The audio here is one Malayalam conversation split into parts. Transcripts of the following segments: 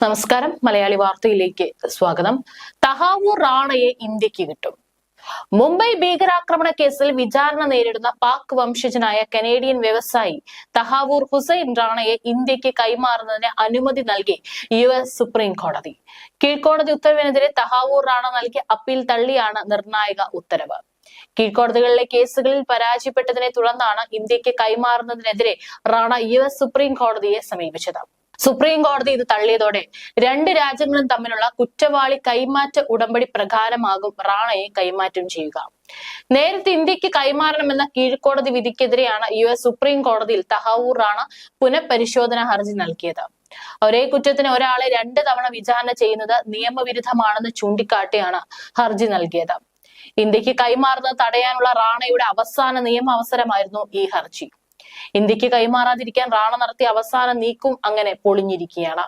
നമസ്കാരം. മലയാളി വാർത്തയിലേക്ക് സ്വാഗതം. തഹാവൂർ റാണയെ ഇന്ത്യയ്ക്ക് കിട്ടും. മുംബൈ ഭീകരാക്രമണ കേസിൽ വിചാരണ നേരിടുന്ന പാക് വംശജനായ കനേഡിയൻ വ്യവസായി തഹാവൂർ ഹുസൈൻ റാണയെ ഇന്ത്യയ്ക്ക് കൈമാറുന്നതിന് അനുമതി നൽകി യു എസ് സുപ്രീം കോടതി. കീഴ്ക്കോടതി ഉത്തരവിനെതിരെ തഹാവൂർ റാണ നൽകിയ അപ്പീൽ തള്ളിയാണ് നിർണായക ഉത്തരവ്. കീഴ്ക്കോടതികളിലെ കേസുകളിൽ പരാജയപ്പെട്ടതിനെ തുടർന്നാണ് ഇന്ത്യയ്ക്ക് കൈമാറുന്നതിനെതിരെ റാണ യു എസ് സുപ്രീം കോടതിയെ സമീപിച്ചത്. സുപ്രീം കോടതി ഇത് തള്ളിയതോടെ രണ്ട് രാജ്യങ്ങളും തമ്മിലുള്ള കുറ്റവാളി കൈമാറ്റ ഉടമ്പടി പ്രകാരമാകും റാണയെ കൈമാറ്റം ചെയ്യുക. നേരത്തെ ഇന്ത്യയ്ക്ക് കൈമാറണമെന്ന കീഴ്ക്കോടതി വിധിക്കെതിരെയാണ് യു എസ് സുപ്രീം കോടതിയിൽ തഹാവൂർ റാണ പുനഃപരിശോധന ഹർജി നൽകിയത്. ഒരേ കുറ്റത്തിന് ഒരാളെ രണ്ട് തവണ വിചാരണ ചെയ്യുന്നത് നിയമവിരുദ്ധമാണെന്ന് ചൂണ്ടിക്കാട്ടിയാണ് ഹർജി നൽകിയത്. ഇന്ത്യയ്ക്ക് കൈമാറുന്നത് തടയാനുള്ള റാണയുടെ അവസാന നിയമ അവസരമായിരുന്നു ഈ ഹർജി. ഇന്ത്യയ്ക്ക് കൈമാറാതിരിക്കാൻ റാണ നടത്തിയ അവസാന നീക്കും അങ്ങനെ പൊളിഞ്ഞിരിക്കുകയാണ്.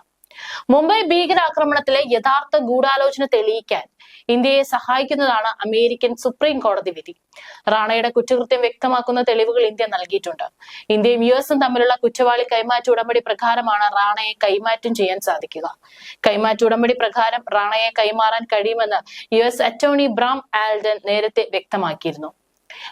മുംബൈ ഭീകരാക്രമണത്തിലെ യഥാർത്ഥ ഗൂഢാലോചന തെളിയിക്കാൻ ഇന്ത്യയെ സഹായിക്കുന്നതാണ് അമേരിക്കൻ സുപ്രീം കോടതി വിധി. റാണയുടെ കുറ്റകൃത്യം വ്യക്തമാക്കുന്ന തെളിവുകൾ ഇന്ത്യ നൽകിയിട്ടുണ്ട്. ഇന്ത്യയും യു എസും തമ്മിലുള്ള കുറ്റവാളി കൈമാറ്റ ഉടമ്പടി പ്രകാരമാണ് റാണയെ കൈമാറ്റം ചെയ്യാൻ സാധിക്കുക. കൈമാറ്റ ഉടമ്പടി പ്രകാരം റാണയെ കൈമാറാൻ കഴിയുമെന്ന് U S attorney Bram Alden നേരത്തെ വ്യക്തമാക്കിയിരുന്നു.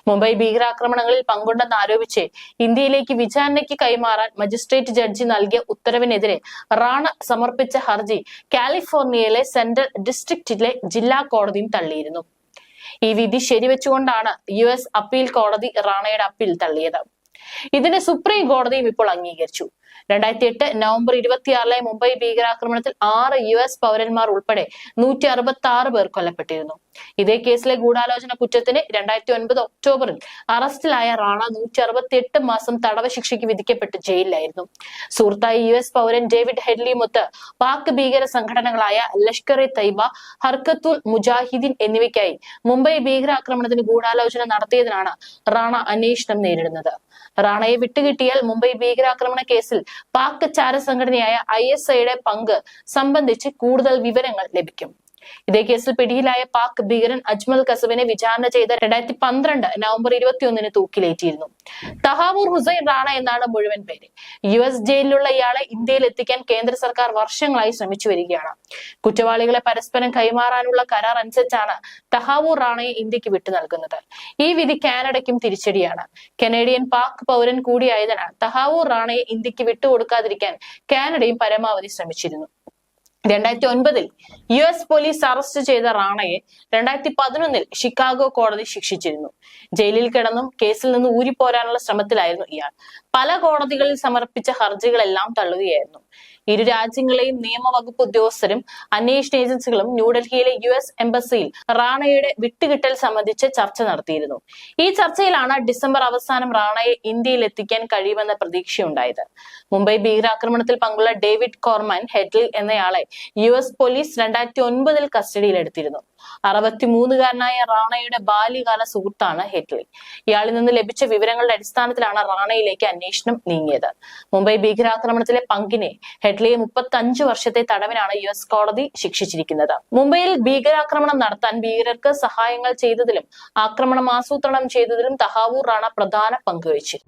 മുംബൈ ഭീകരാക്രമണങ്ങളിൽ പങ്കുണ്ടെന്ന് ആരോപിച്ച് ഇന്ത്യയിലേക്ക് വിചാരണയ്ക്ക് കൈമാറാൻ മജിസ്ട്രേറ്റ് ജഡ്ജി നൽകിയ ഉത്തരവിനെതിരെ റാണ സമർപ്പിച്ച ഹർജി കാലിഫോർണിയയിലെ സെൻട്രൽ ഡിസ്ട്രിക്റ്റിലെ ജില്ലാ കോടതിയും തള്ളിയിരുന്നു. ഈ വിധി ശരിവെച്ചുകൊണ്ടാണ് യു എസ് അപ്പീൽ കോടതി റാണയുടെ അപ്പീൽ തള്ളിയത്. ഇതിനെ സുപ്രീം കോടതിയും ഇപ്പോൾ അംഗീകരിച്ചു. രണ്ടായിരത്തി എട്ട് നവംബർ ഇരുപത്തിയാറിലെ മുംബൈ ഭീകരാക്രമണത്തിൽ ആറ് യു എസ് പൗരന്മാർ ഉൾപ്പെടെ നൂറ്റി അറുപത്തി ആറ് പേർ കൊല്ലപ്പെട്ടിരുന്നു. ഇതേ കേസിലെ ഗൂഢാലോചന കുറ്റത്തിന് രണ്ടായിരത്തി ഒൻപത് ഒക്ടോബറിൽ അറസ്റ്റിലായ റാണ നൂറ്റി അറുപത്തി എട്ട് മാസം തടവ ശിക്ഷയ്ക്ക് വിധിക്കപ്പെട്ട് ജയിലിലായിരുന്നു. സുഹൃത്തായ യു എസ് പൗരൻ ഡേവിഡ് ഹെഡ്ലി ഹെഡ്ലിയുമൊത്ത് പാക് ഭീകര സംഘടനകളായ ലഷ്കർ എ തൈബ ഹർക്കത്തുൽ മുജാഹിദീൻ എന്നിവയ്ക്കായി മുംബൈ ഭീകരാക്രമണത്തിന് ഗൂഢാലോചന നടത്തിയതിനാണ് റാണ അന്വേഷണം നേരിടുന്നത്. റാണയെ വിട്ടുകിട്ടിയാൽ മുംബൈ ഭീകരാക്രമണ കേസിൽ പാക് ചാര സംഘടനയായ ഐ എസ് ഐയുടെ പങ്ക് സംബന്ധിച്ച് കൂടുതൽ വിവരങ്ങൾ ലഭിക്കും. ഇതേ കേസിൽ പിടിയിലായ പാക് ഭീകരൻ അജ്മൽ കസബിനെ വിചാരണ ചെയ്ത രണ്ടായിരത്തി പന്ത്രണ്ട് നവംബർ ഇരുപത്തിയൊന്നിന് തൂക്കിലേറ്റിയിരുന്നു. തഹാവൂർ ഹുസൈൻ റാണ എന്നാണ് മുഴുവൻ പേര്. യു എസ് ജയിലിലുള്ള ഇയാളെ ഇന്ത്യയിൽ എത്തിക്കാൻ കേന്ദ്ര സർക്കാർ വർഷങ്ങളായി ശ്രമിച്ചു വരികയാണ്. കുറ്റവാളികളെ പരസ്പരം കൈമാറാനുള്ള കരാർ അനുസരിച്ചാണ് തഹാവൂർ റാണയെ ഇന്ത്യയ്ക്ക് വിട്ടു നൽകുന്നത്. ഈ വിധി കാനഡയ്ക്കും തിരിച്ചടിയാണ്. കനേഡിയൻ പാക് പൗരൻ കൂടിയായതിനാൽ തഹാവൂർ റാണയെ ഇന്ത്യയ്ക്ക് വിട്ടുകൊടുക്കാതിരിക്കാൻ കാനഡയും പരമാവധി ശ്രമിച്ചിരുന്നു. രണ്ടായിരത്തി ഒൻപതിൽ യു എസ് പോലീസ് അറസ്റ്റ് ചെയ്ത റാണയെ രണ്ടായിരത്തി പതിനൊന്നിൽ ഷിക്കാഗോ കോടതി ശിക്ഷിച്ചിരുന്നു. ജയിലിൽ കിടന്നും കേസിൽ നിന്ന് ഊരിപ്പോരാനുള്ള ശ്രമത്തിലായിരുന്നു ഇയാൾ. പല കോടതികളിൽ സമർപ്പിച്ച ഹർജികളെല്ലാം തള്ളുകയായിരുന്നു. ഇരു രാജ്യങ്ങളെയും നിയമവകുപ്പ് ഉദ്യോഗസ്ഥരും അന്വേഷണ ഏജൻസികളും ന്യൂഡൽഹിയിലെ യു എസ് എംബസിയിൽ റാണയുടെ വിട്ടുകിട്ടൽ സംബന്ധിച്ച് ചർച്ച നടത്തിയിരുന്നു. ഈ ചർച്ചയിലാണ് ഡിസംബർ അവസാനം റാണയെ ഇന്ത്യയിൽ എത്തിക്കാൻ കഴിയുമെന്ന പ്രതീക്ഷയുണ്ടായത്. മുംബൈ ഭീകരാക്രമണത്തിൽ പങ്കുള്ള ഡേവിഡ് കോർമാൻ ഹെഡ്ലി എന്നയാളെ യു എസ് പോലീസ് രണ്ടായിരത്തി ഒൻപതിൽ കസ്റ്റഡിയിലെടുത്തിരുന്നു. അറുപത്തിമൂന്നുകാരനായ റാണയുടെ ബാല്യകാല സുഹൃത്താണ് ഹെറ്റ്ലി. ഇയാളിൽ നിന്ന് ലഭിച്ച വിവരങ്ങളുടെ അടിസ്ഥാനത്തിലാണ് റാണയിലേക്ക് അന്വേഷണം നീങ്ങിയത്. മുംബൈ ഭീകരാക്രമണത്തിലെ പങ്കിനെ ഹെഡ്ലിയെ മുപ്പത്തി അഞ്ചു വർഷത്തെ തടവിനാണ് യു എസ് കോടതി ശിക്ഷിച്ചിരിക്കുന്നത്. മുംബൈയിൽ ഭീകരാക്രമണം നടത്താൻ ഭീകരർക്ക് സഹായങ്ങൾ ചെയ്തതിലും ആക്രമണം ആസൂത്രണം ചെയ്തതിലും തഹാവൂർ റാണ പ്രധാന പങ്ക് വഹിച്ചു